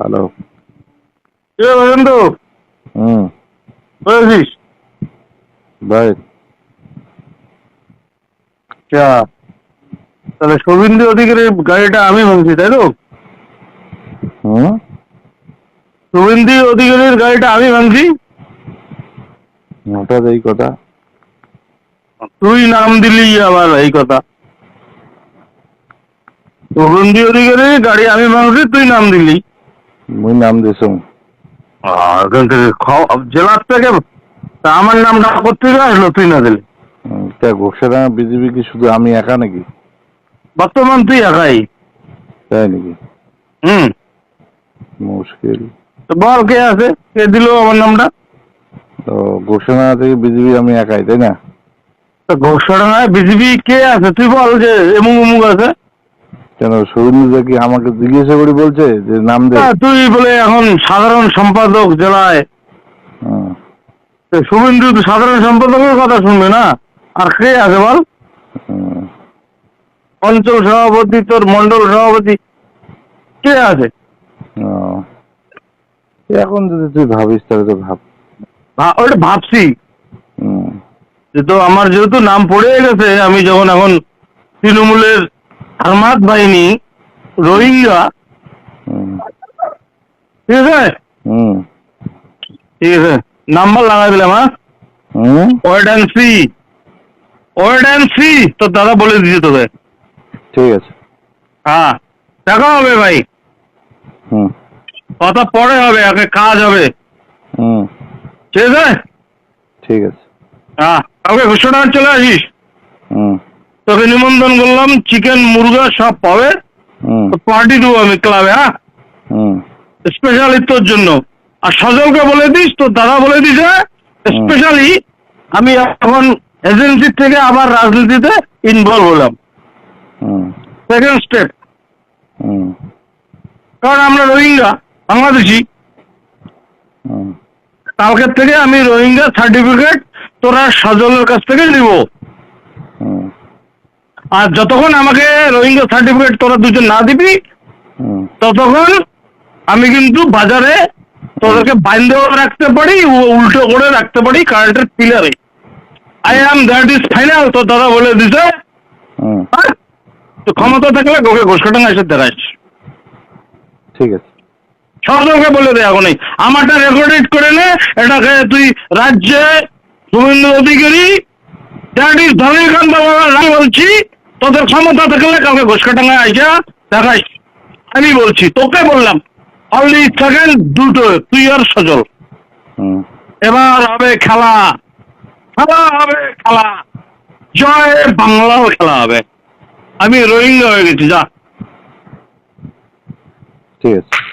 Hello কে বসন্ত হুম। বলেছিস ভাই। আচ্ছা তাহলে শুভেন্দু অধিকারের গাড়িটা আমি ভাঙছি তাই তো? হুম। শুভেন্দু অধিকারের গাড়িটা আমি ভাঙছি? হঠাৎ এই কথা। তুই নাম দিলি আবার এই কথা। শুভেন্দু অধিকারের গাড়ি আমি ভাঙছি তুই নাম দিলি। মুই নাম দিছুম এখান থেকে জেলার থেকে তা আমার নামটা কোথেকে আসলো তুই না দিলি। তা ঘোষণা বিজেপি কি শুধু আমি একা নাকি? বর্তমান তুই একাই। তাই নাকি? হুম। মুশকিল। তো বল কে আছে? কে দিল আমার নামটা? তো ঘোষণা থেকে বিজেপি আমি একাই তাই না? তো ঘোষণায় বিজেপি কে আছে? তুই বল যে এমুক উমুক আছে। কেন সৌরেন্দ্র কি আমাকে জিজ্ঞাসা করে বলছে যে নাম দে? তুই বলে এখন সাধারণ সম্পাদক জেলায়। শুভেন্দু তো সাধারণ সম্পাদকের কথা শুনবে না? আর কে আছে বল? হুম। অঞ্চল সভাপতি তোর মন্ডল সভাপতি কে আছে। এখন যদি তুই ভাবিস তাহলে তো ভাব। ওটা ভাবছি। তো আমার যেহেতু নাম পড়ে গেছে আমি যখন এখন তৃণমূলের হারমাত বাহিনী রোহিঙ্গা। ঠিক আছে? ঠিক আছে। নাম্বার লাগাই দিলাম হ্যাঁ? Wait and see wait and see তো দাদা বলে দিয়েছে তোকে। ঠিক আছে। হ্যাঁ। দেখা হবে ভাই। হুম। কথা পরে হবে আগে কাজ হবে। হুম। ঠিক আছে? ঠিক আছে। হ্যাঁ। কালকে ঘোষণা চলে আসিস? হুম। তোকে নিমন্ত্রণ করলাম চিকেন মুরগা সব পাবে। পার্টি দেবো আমি ক্লাবে হ্যাঁ? স্পেশালি তোর জন্য। আর সজলকে বলে দিস তোর দাদা বলে দিছে স্পেশালি আমি এখন এজেন্সির থেকে আবার রাজনীতিতে ইনভলভ হলাম। হুম। সেকেন্ড স্টেপ কারণ আমরা রোহিঙ্গা বাংলাদেশি। হুম। কালকের থেকে আমি রোহিঙ্গা সার্টিফিকেট তোরা সজলের কাছ থেকে নিব। হুম। আর যতক্ষণ আমাকে রোহিঙ্গা সার্টিফিকেট তোরা দুজন না দিবি ততক্ষণ আমি কিন্তু বাজারে তোদেরকে বাইন্দেও রাখতে পারি উল্টো করে রাখতে পারি কারেন্টের পিলারে I am that is final তো দাদা বলে দিছে? তো ক্ষমতা থাকলে গোকে ঘোষকাটাঙ্গা এসে দেখাইস ঠিক আছে। সরকারকে বলে দে এখনই। আমারটা রেকর্ডেড করে নে এটাকে তুই রাজ্যে শুভেন্দু অধিকারী দ্যাট ইজ আমি বলছি তোদের ক্ষমতা থাকলে কাউকে ঘোষকাটাঙ্গা আইসা দেখাই আমি বলছি তোকে বললাম অনলি সেকেন্ড দুটো তুই আর সজল। এবার হবে খেলা। খেলা হবে খেলা। জয় বাংলাও খেলা হবে। আমি রোহিঙ্গা হয়ে গেছি যা। ঠিক আছে।